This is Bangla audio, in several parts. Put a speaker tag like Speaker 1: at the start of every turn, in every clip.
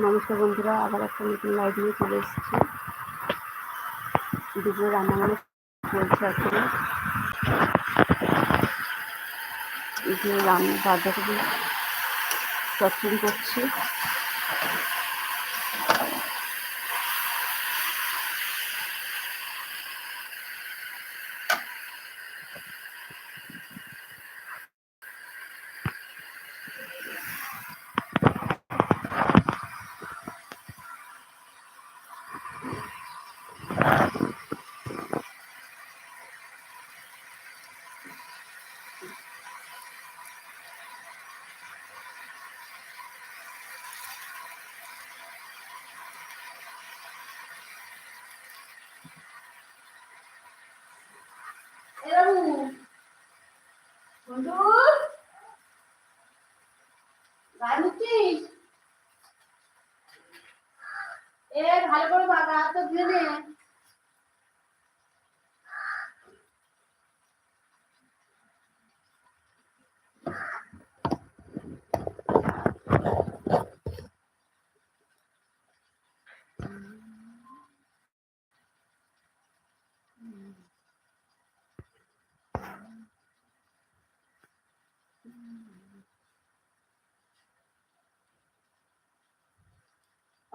Speaker 1: নমস্কার বন্ধুরা, আবার একটা নতুন লাইভ নিয়ে চলে এসেছি। দুপুরে রান্না বান্না চলছে এখন। যে রান্না চচ্চড়ি করছি।
Speaker 2: গায়ে মুখছিস ভালো করে বাবা তো ধুয়ে নে।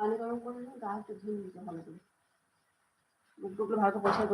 Speaker 1: পানি গরম করে গা একটু ধুয়ে নিতে ভালো করে মুখগুলো ভালো করে পরিষ্কার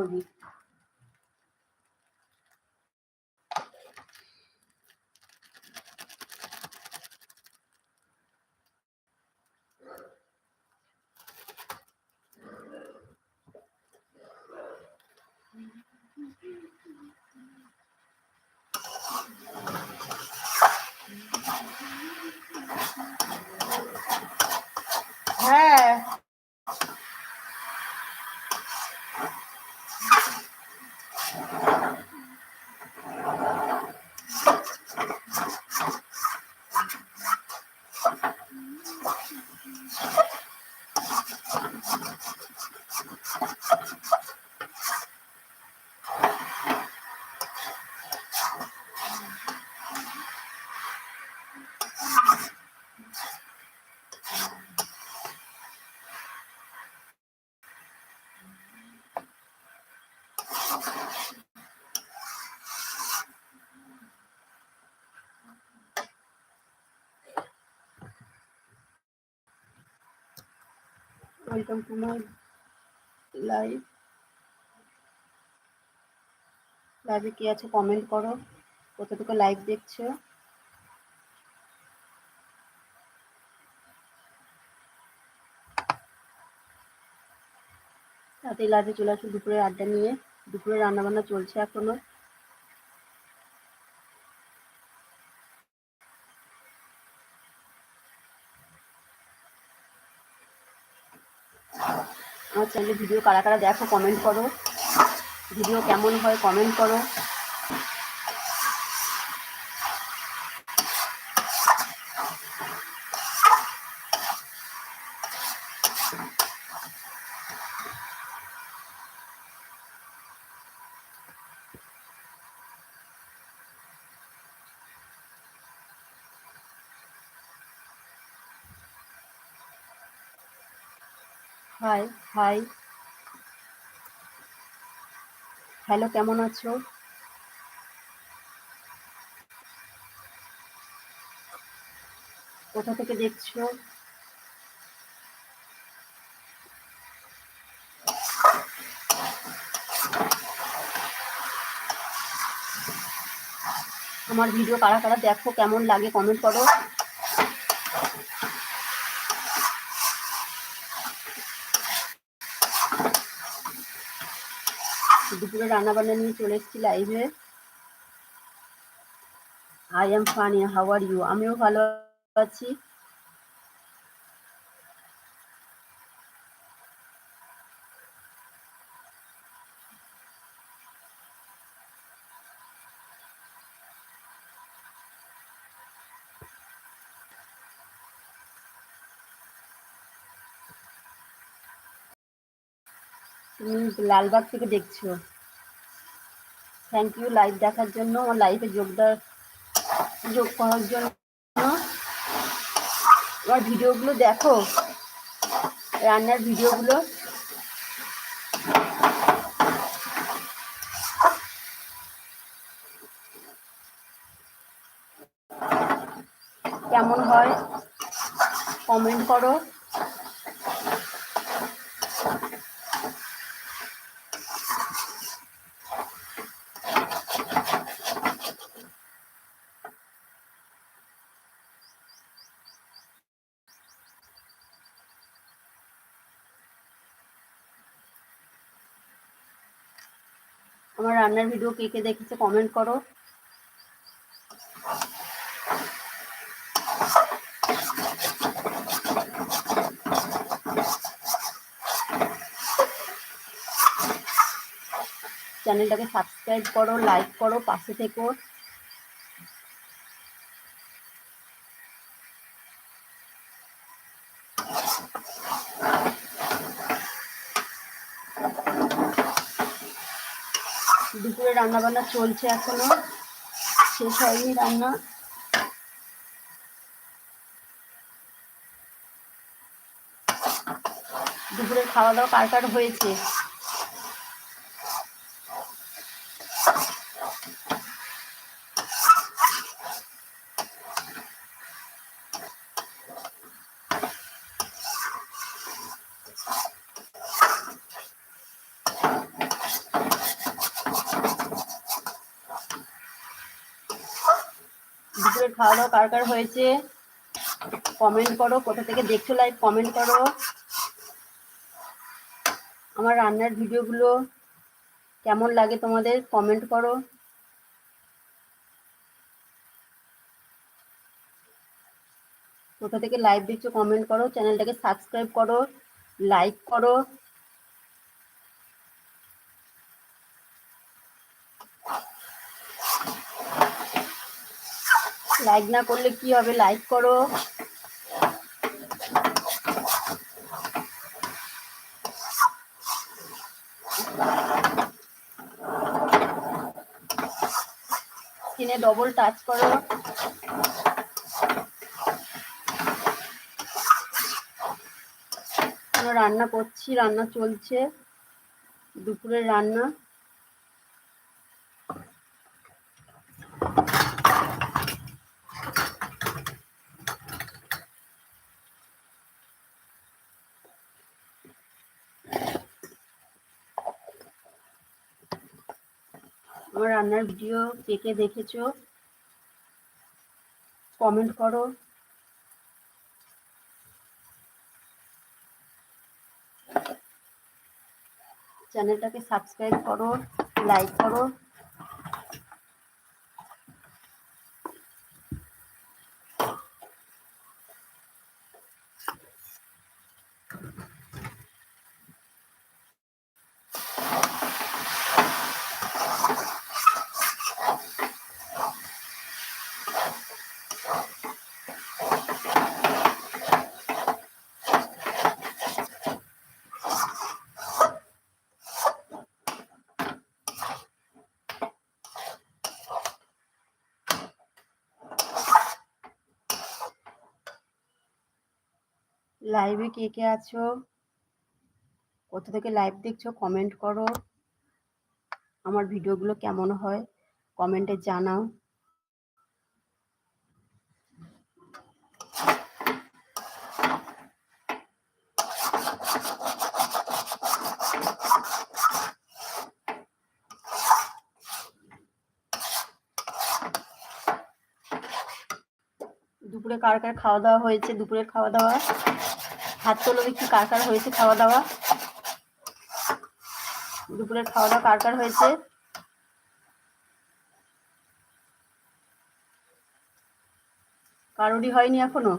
Speaker 1: ওয়েলকাম টু মাই লাইভ লাইভে কি আছে কমেন্ট করো। কোথা থেকে লাইভ দেখছ? তাতে লাইভে চলে আসো দুপুরে আড্ডা নিয়ে। দুপুরে রান্না বান্না চলছে এখনও আমার চ্যানেলে ভিডিও কারা কারা দেখো কমেন্ট করো। ভিডিও কেমন হয় কমেন্ট করো। হাই হাই হ্যালো কেমন আছো? কোথা থেকে দেখছ? আমার ভিডিও কারা কারা দেখো, কেমন লাগে কমেন্ট করো। দুপুরে রান্না বান্না নিয়ে চলে এসেছি লাইভে I am fine how are you আমিও ভালো আছি। তুমি লালবাগ থেকে দেখছ? থ্যাংক ইউ লাইভ দেখার জন্য লাইভে যোগদান যোগ করার জন্য। আমার ভিডিওগুলো দেখো। রান্নার ভিডিওগুলো। কেমন হয়? কমেন্ট করো। আমার রান্নার ভিডিও কে কে দেখেছে কমেন্ট করো। চ্যানেলটাকে সাবস্ক্রাইব করো লাইক করো, পাশে থেকো। দুপুরে রান্না বান্না চলছে এখনও। শেষ হয়নি রান্না। দুপুরে খাওয়া দাওয়া কার কার হয়েছে দুপুরে খাওয়া দাওয়া কার কার হয়েছে? কমেন্ট করো, কোথা থেকে দেখছ লাইভ কমেন্ট করো। আমার রান্নার ভিডিওগুলো কেমন লাগে তোমাদের কমেন্ট করো। কোথা থেকে লাইভ দেখছ কমেন্ট করো। চ্যানেলটাকে সাবস্ক্রাইব করো লাইক করো। লাইক না করলে কি হবে? লাইক করো। স্ক্রিনে ডবল টাচ করো। রান্না করছি, রান্না চলছে। দুপুরের রান্না। আমার ভিডিও কে কে দেখেছ? কমেন্ট করো। চ্যানেলটাকে সাবস্ক্রাইব করো লাইক করো। লাইভে কে কে আছো? কোথা থেকে লাইভ দেখছ কমেন্ট করো। আমার ভিডিওগুলো কেমন হয় কমেন্টে জানাও। দুপুরে কার কার খাওয়া দাওয়া হয়েছে? দুপুরের খাওয়া দাওয়া? হাত তোলো দেখি কার কার হয়েছে খাওয়া দাওয়া দুপুরের খাওয়া দাওয়া কার কার হয়েছে? কারোরই হয়নি এখনও?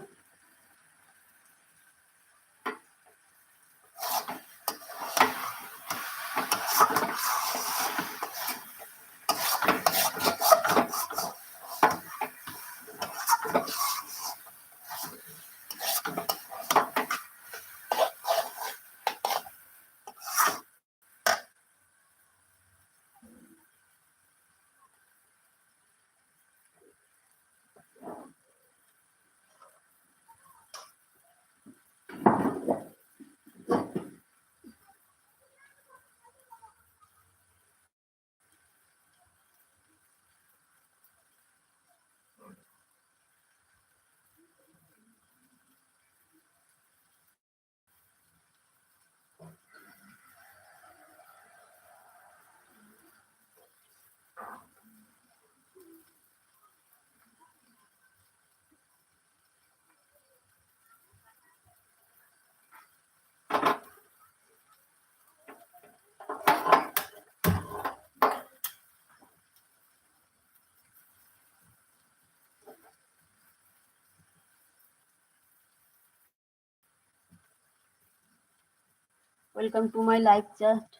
Speaker 1: Welcome to my life just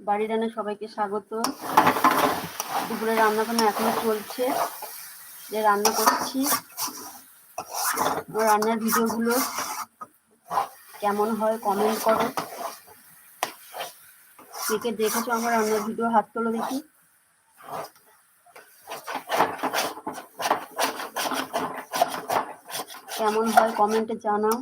Speaker 1: বাড়ি রান্না সবাইকে স্বাগত। দুপুরে রান্না বান্না এখনও চলছে। যে রান্না করছি আমার রান্নার ভিডিওগুলো কেমন হয় কমেন্ট করো। কে দেখেছ আমার রান্নার ভিডিও হাত তোলো দেখি। কেমন হয় কমেন্টে জানাও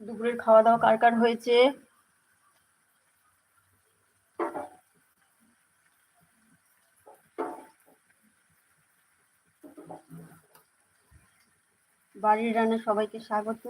Speaker 1: দুপুরের খাওয়া দাওয়া কার কার হয়েছে? বাড়ির রান্না সবাইকে স্বাগত।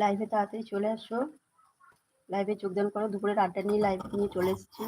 Speaker 1: লাইভে তাড়াতাড়ি চলে আসো। লাইভে যোগদান করো। দুপুরের আড্ডা নিয়ে লাইভ নিয়ে চলে এসেছি।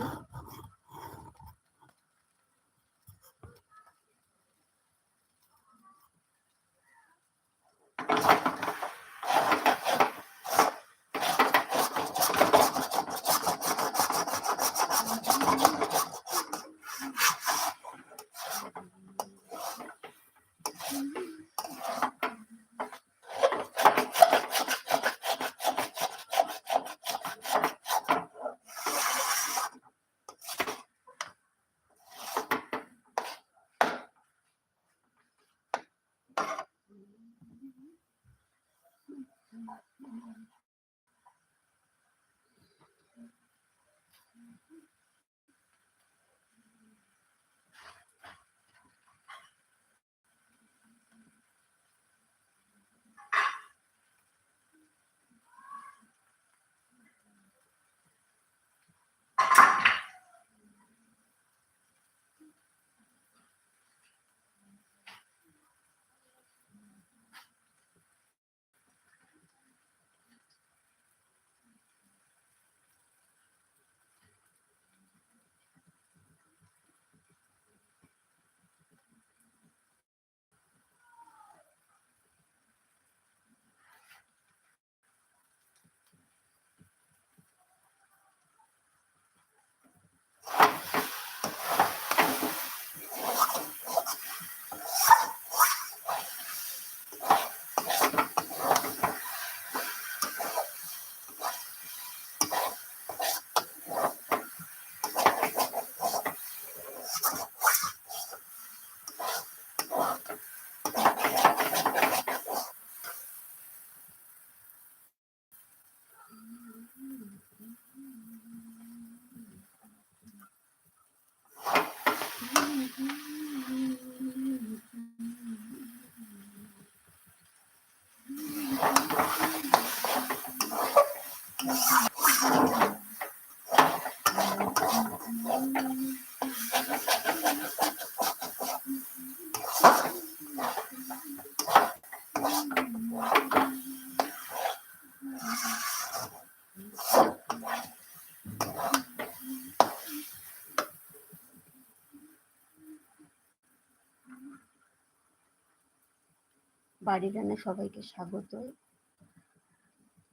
Speaker 1: বাড়ির রান্না সবাইকে স্বাগত।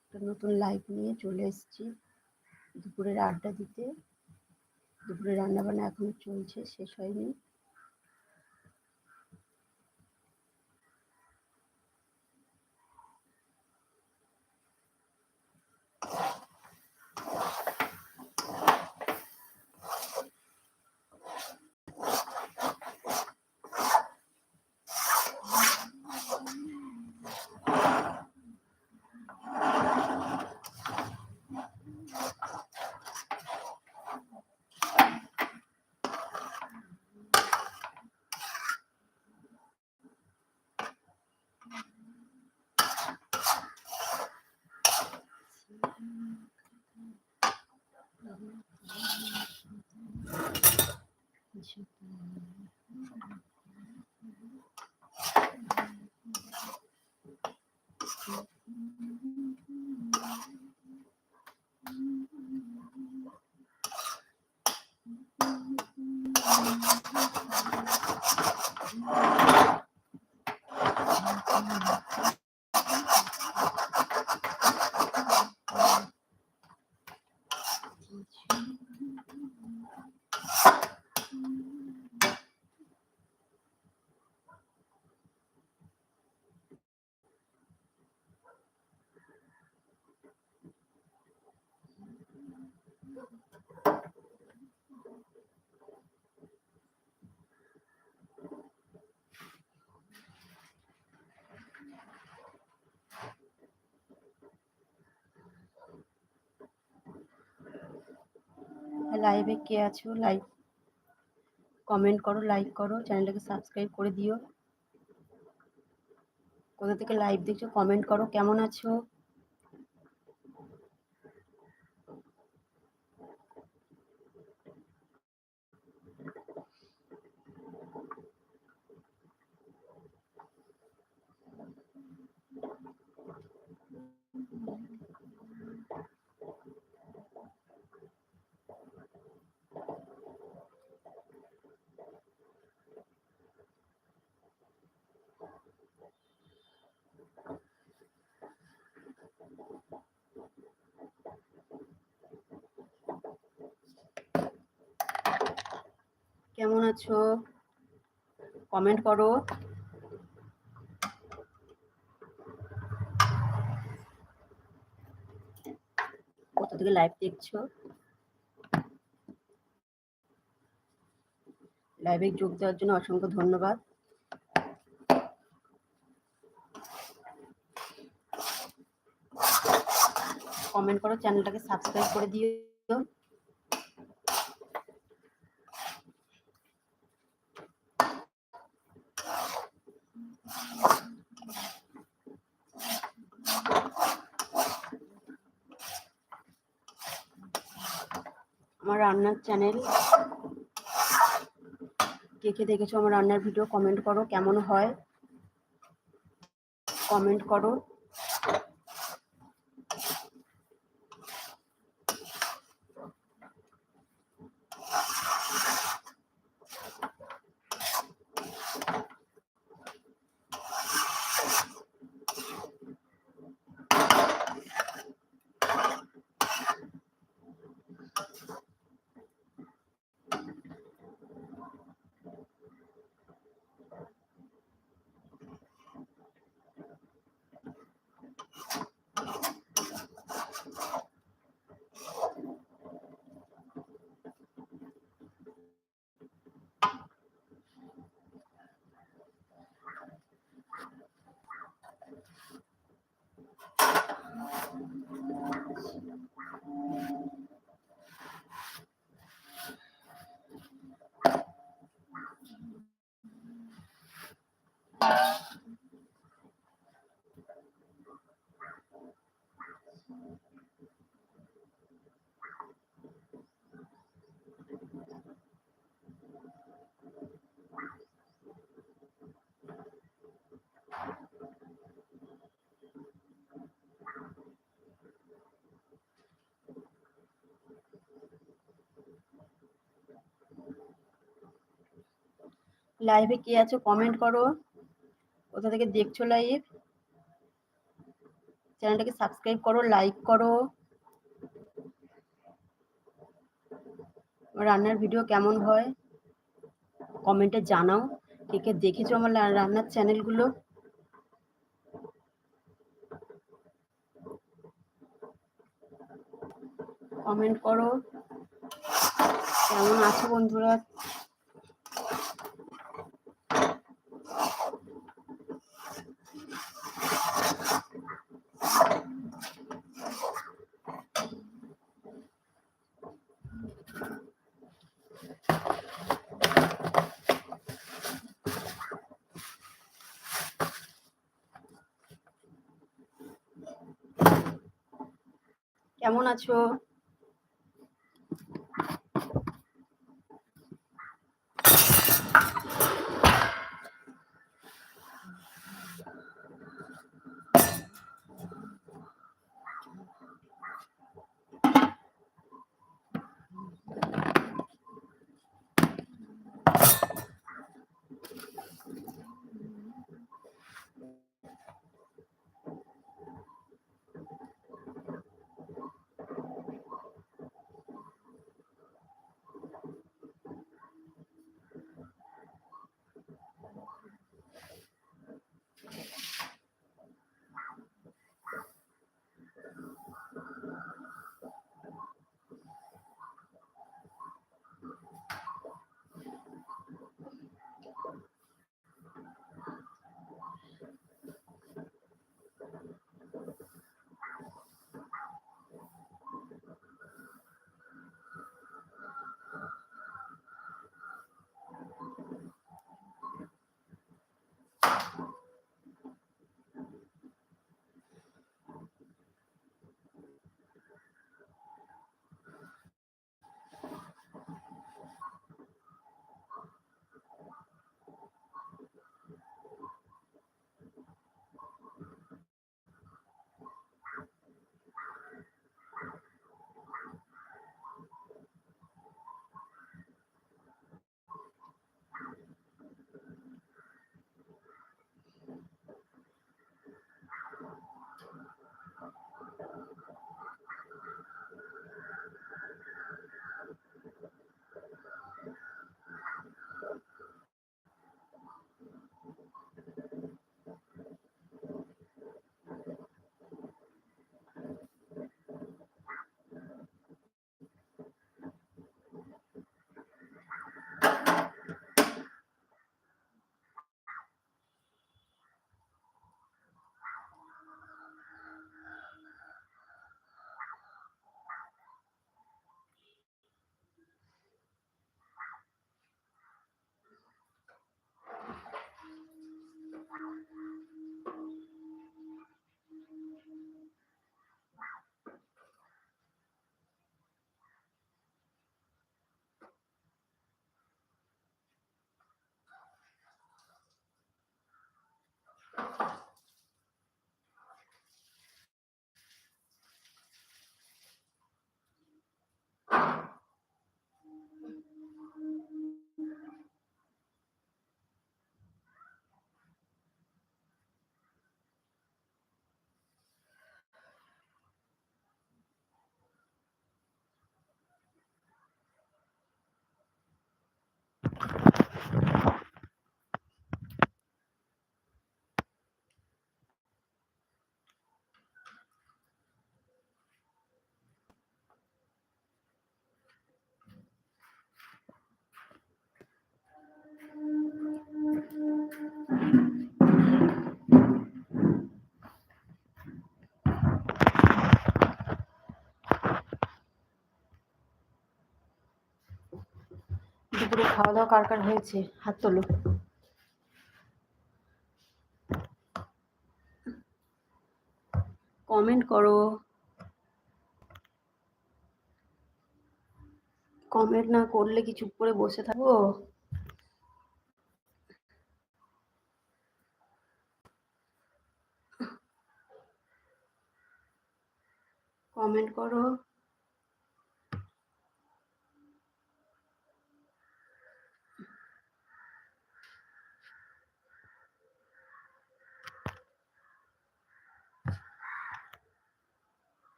Speaker 1: একটা নতুন লাইভ নিয়ে চলে এসেছি দুপুরের আড্ডা দিতে। দুপুরে রান্না বান্না এখনও চলছে, শেষ হয়নি। লাইভে কে আছো? লাইভ কমেন্ট করো লাইক করো চ্যানেলটাকে সাবস্ক্রাইব করে দিও। কোথা থেকে লাইভ দেখছ কমেন্ট করো, কেমন আছো? কেমন আছো? কমেন্ট করো। কোথা থেকে লাইভ দেখছ? লাইভে যোগ দেওয়ার জন্য অসংখ্য ধন্যবাদ। কমেন্ট করো চ্যানেলটাকে সাবস্ক্রাইব করে দিও আমার রান্নার চ্যানেল কে কে দেখেছ আমার রান্নার ভিডিও কমেন্ট করো কেমন হয়? কমেন্ট করো। Thank you. লাইভে কে আছো কমেন্ট করো। কোথা থেকে দেখছ লাইভ চ্যানেলটাকে সাবস্ক্রাইব করো লাইক করো। রান্নার ভিডিও কেমন হয়? কমেন্টে জানাও, কে কে দেখেছ আমার রান্নার চ্যানেলগুলো কমেন্ট করো। কেমন আছো বন্ধুরা? কেমন আছো? খাওয়া দাওয়া কার কার হয়েছে? হাত তোলো। কমেন্ট করো। কমেন্ট না করলে কি চুপ করে বসে থাকব? কমেন্ট করো।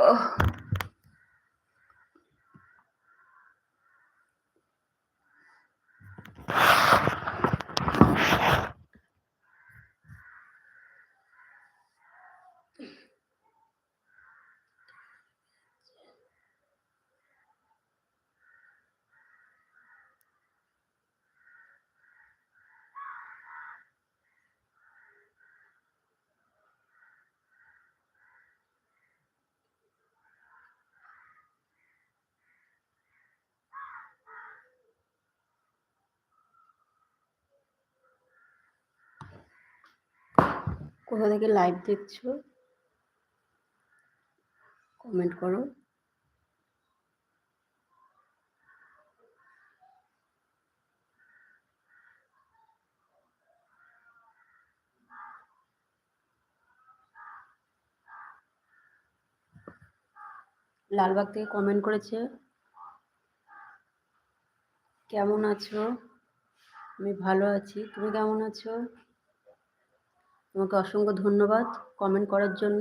Speaker 1: Oh. কোথা থেকে লাইভ দেখছ কমেন্ট করো। লালবাগ থেকে কমেন্ট করেছে। কেমন আছো? আমি ভালো আছি। তুমি কেমন আছো? তোমাকে অসংখ্য ধন্যবাদ কমেন্ট করার জন্য।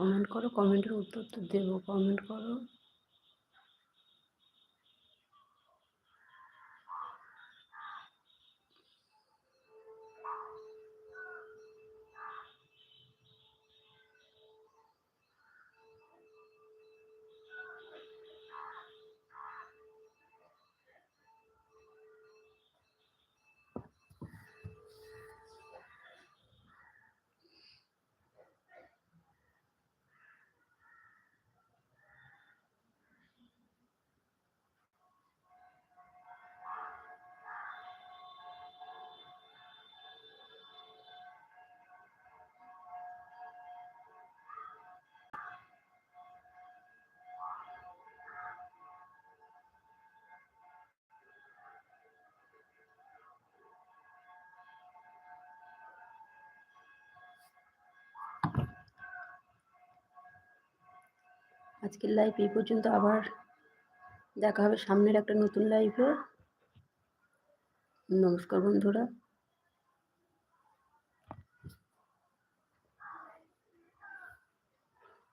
Speaker 1: কমেন্ট করো কমেন্টের উত্তর তো দেবো কমেন্ট করো আজকের লাইফ এই পর্যন্ত আবার দেখা হবে সামনের একটা নতুন লাইভে নমস্কার বন্ধুরা।